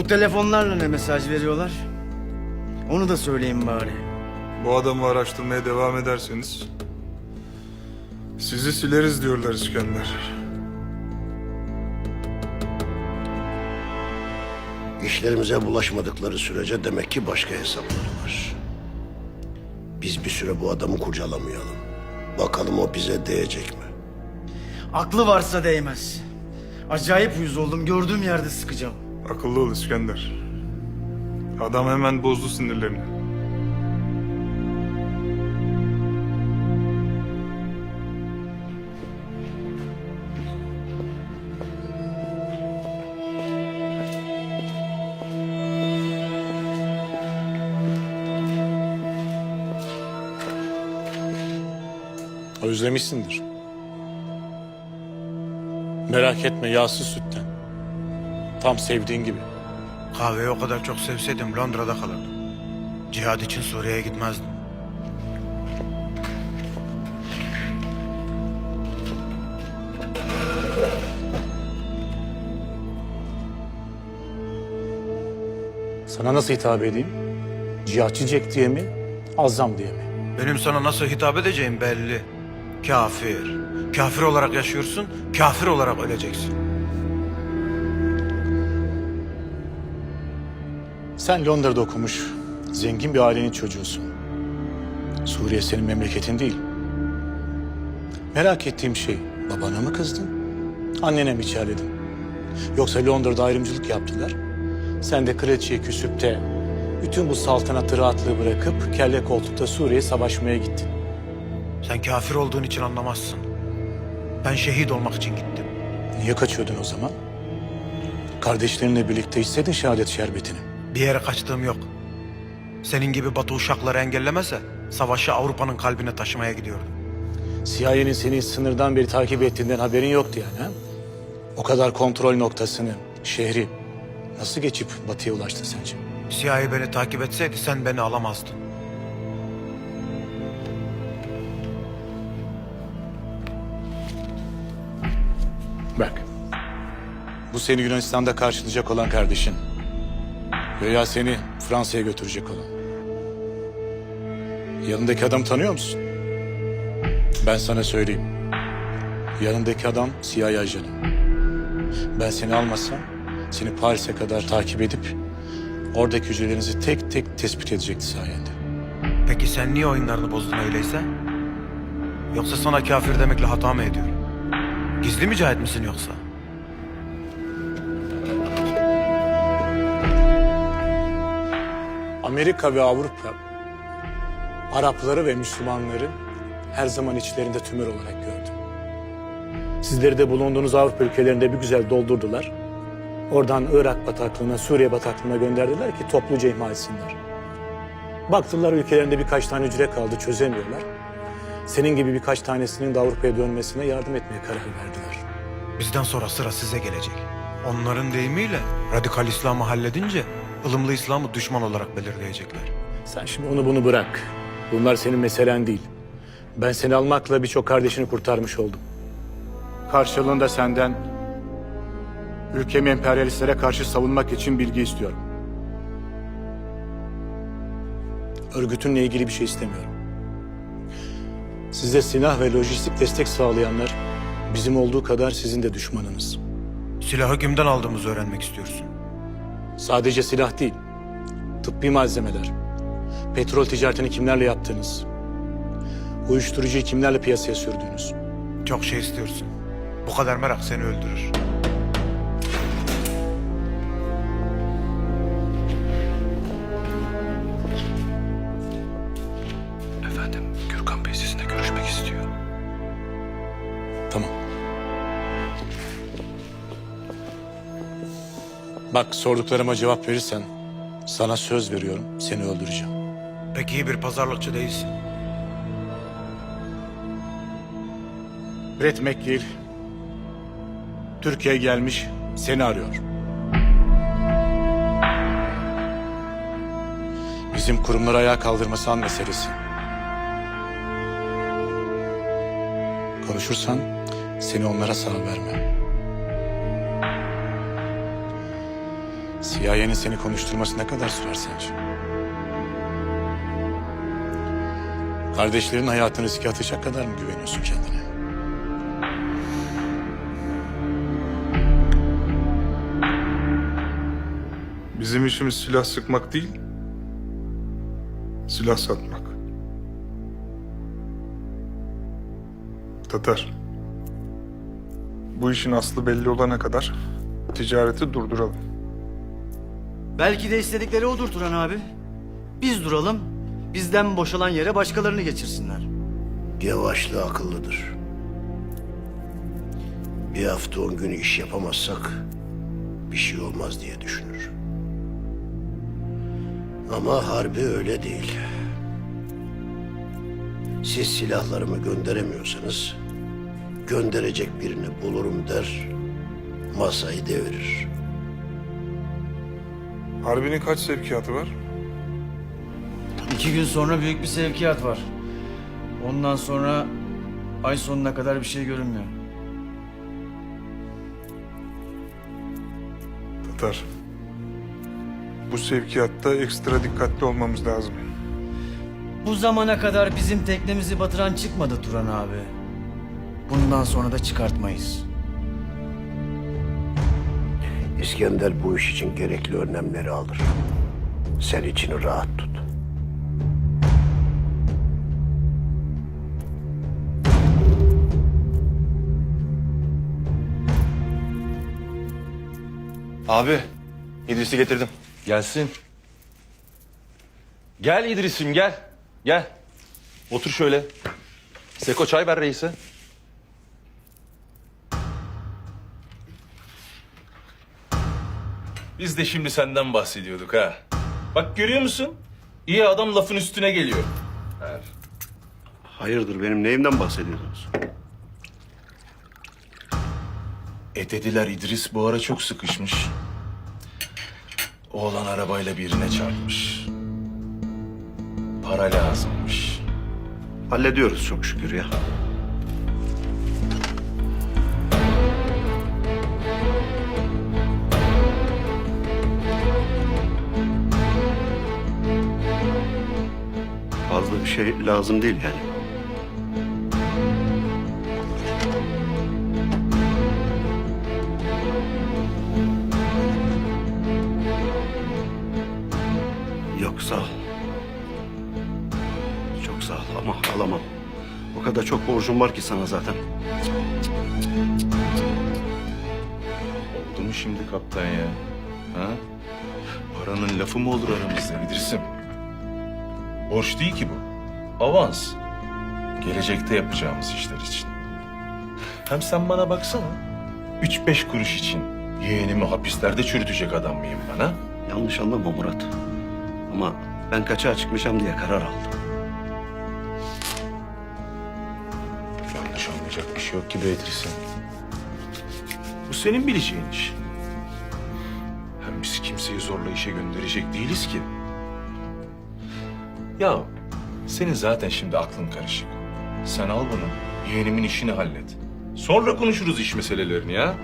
O telefonlarla ne mesaj veriyorlar? Onu da söyleyeyim bari. Bu adamı araştırmaya devam ederseniz... ...sizi sileriz diyorlar İskender. İşlerimize bulaşmadıkları sürece demek ki başka hesapları var. Biz bir süre bu adamı kurcalamayalım. Bakalım o bize değecek mi? Aklı varsa değmez. Acayip uyuz oldum. Gördüğüm yerde sıkacağım. Akıllı ol İskender. Adam hemen bozdu sinirlerini. Özlemişsindir. Merak etme yağsız sütten. Tam sevdiğin gibi. Kahveyi o kadar çok sevseydim Londra'da kalırdım. Cihad için Suriye'ye gitmezdim. Sana nasıl hitap edeyim? Cihatçı Jack diye mi? Azam diye mi? Benim sana nasıl hitap edeceğim belli. Kafir. Kafir olarak yaşıyorsun, kafir olarak öleceksin. Sen Londra'da okumuş, zengin bir ailenin çocuğusun. Suriye senin memleketin değil. Merak ettiğim şey, babana mı kızdın? Annene mi içerledin? Yoksa Londra'da ayrımcılık yaptılar. Sen de kraliçeye küsüp de bütün bu saltanatı rahatlığı bırakıp kelle koltukta Suriye'ye savaşmaya gittin. Sen kafir olduğun için anlamazsın. Ben şehit olmak için gittim. Niye kaçıyordun o zaman? Kardeşlerinle birlikte hissedin şehadet şerbetini. Bir yere kaçtığım yok. Senin gibi Batı uşakları engellemese savaşı Avrupa'nın kalbine taşımaya gidiyordum. CIA'nin seni sınırdan beri takip ettiğinden haberin yoktu yani ha? O kadar kontrol noktasını, şehri nasıl geçip batıya ulaştın sence? CIA beni takip etseydi sen beni alamazdın. Bak. Bu seni Yunanistan'da karşılayacak olan kardeşin. Veya seni Fransa'ya götürecek olan. Yanındaki adam tanıyor musun? Ben sana söyleyeyim. Yanındaki adam CIA ajanı. Ben seni almasam seni Paris'e kadar takip edip oradaki hücrelerinizi tek tek tespit edecekti sayende. Peki sen niye oyunlarını bozdun öyleyse? Yoksa sana kafir demekle hata mı ediyorum? Gizli mücahit misin yoksa? Amerika ve Avrupa Arapları ve Müslümanları her zaman içlerinde tümör olarak gördü. Sizleri de bulunduğunuz Avrupa ülkelerinde bir güzel doldurdular. Oradan Irak bataklığına, Suriye bataklığına gönderdiler ki topluca imha etsinler. Baktılar ülkelerinde birkaç tane hücre kaldı çözemiyorlar. Senin gibi birkaç tanesinin de Avrupa'ya dönmesine yardım etmeye karar verdiler. Bizden sonra sıra size gelecek. Onların deyimiyle radikal İslam'ı halledince ılımlı İslam'ı düşman olarak belirleyecekler. Sen şimdi onu bunu bırak. Bunlar senin meselen değil. Ben seni almakla birçok kardeşini kurtarmış oldum. Karşılığında senden ülkemi emperyalistlere karşı savunmak için bilgi istiyorum. Örgütünle ilgili bir şey istemiyorum. Size silah ve lojistik destek sağlayanlar bizim olduğu kadar sizin de düşmanınız. Silahı kimden aldığımızı öğrenmek istiyorsun. Sadece silah değil, tıbbi malzemeler, petrol ticaretini kimlerle yaptığınız, uyuşturucuyu kimlerle piyasaya sürdüğünüz. Çok şey istiyorsun. Bu kadar merak seni öldürür. Efendim, Gürkan Bey sizinle görüşmek istiyor. Tamam. Bak sorduklarıma cevap verirsen sana söz veriyorum seni öldüreceğim. Pek iyi bir pazarlıkçı değilsin. Brett McGill Türkiye'ye gelmiş seni arıyor. Bizim kurumları ayağa kaldırması an meselesi. Konuşursan seni onlara sağ vermem. CIA'nin seni konuşturması ne kadar sürer sence? Kardeşlerin hayatını riske atacak kadar mı güveniyorsun kendine? Bizim işimiz silah sıkmak değil, silah satmak. Tatar. Bu işin aslı belli olana kadar ticareti durduralım. Belki de istedikleri odur Turan abi. Biz duralım, bizden boşalan yere başkalarını geçirsinler. Yavaşlı akıllıdır. Bir hafta on gün iş yapamazsak bir şey olmaz diye düşünür. Ama harbi öyle değil. Siz silahlarımı gönderemiyorsanız gönderecek birini bulurum der, masayı devirir. Harbinin kaç sevkiyatı var? İki gün sonra büyük bir sevkiyat var. Ondan sonra ay sonuna kadar bir şey görünmüyor. Tatar. Bu sevkiyatta ekstra dikkatli olmamız lazım. Bu zamana kadar bizim teknemizi batıran çıkmadı Turan abi. Bundan sonra da çıkartmayız. İskender bu iş için gerekli önlemleri alır. Sen içini rahat tut. Abi, İdris'i getirdim. Gelsin. Gel İdris'im gel. Gel. Otur şöyle. Seko çay ver reise. Biz de şimdi senden bahsediyorduk ha. Bak görüyor musun? İyi adam lafın üstüne geliyor. Hayırdır benim neyimden bahsediyorsunuz? E dediler İdris bu ara çok sıkışmış. Oğlan arabayla birine çarpmış. Para lazımmış. Hallediyoruz çok şükür ya. Fazla bir şey lazım değil yani. Yok sağ ol. Çok sağ ol ama alamam. O kadar çok borcum var ki sana zaten. Oldu mu şimdi kaptan ya? Ha? Paranın lafı mı olur aramızda İdris'im? Borç değil ki bu. Avans. Gelecekte yapacağımız işler için. Hem sen bana baksana. Üç beş kuruş için yeğenimi hapislerde çürütecek adam mıyım bana? Yanlış anlama Murat. Ama ben kaçağa çıkmışam diye karar aldım. Yanlış anlayacak bir şey yok ki be İdris'im. Bu senin bileceğin iş. Hem biz kimseyi zorla işe gönderecek değiliz ki. Ya senin zaten şimdi aklın karışık. Sen al bunu, yeğenimin işini hallet. Sonra konuşuruz iş meselelerini ya.